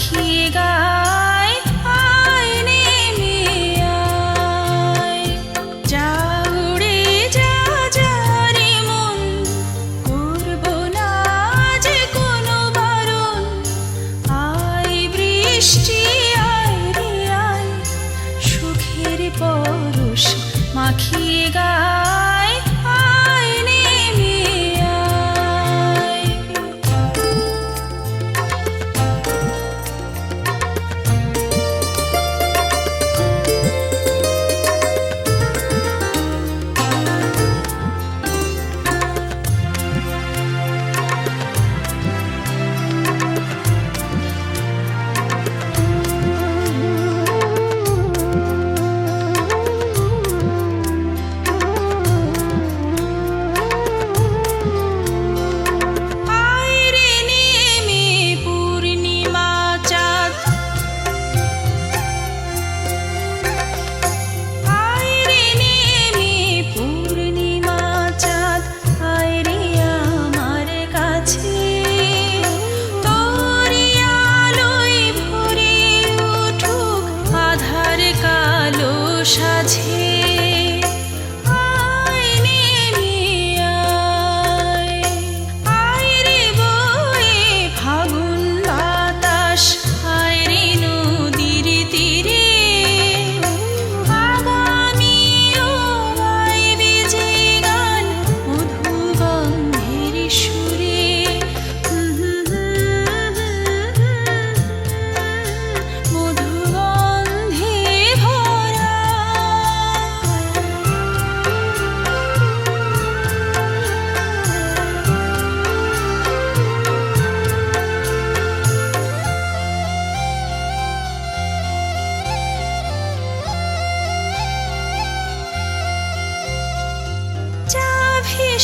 পাখি গা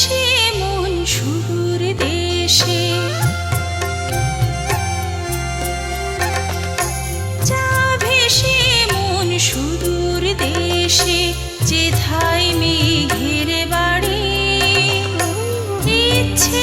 সে মন সুর দেশে। মন দেশে যে ধাই মেঘের বাড়ি। ইচ্ছে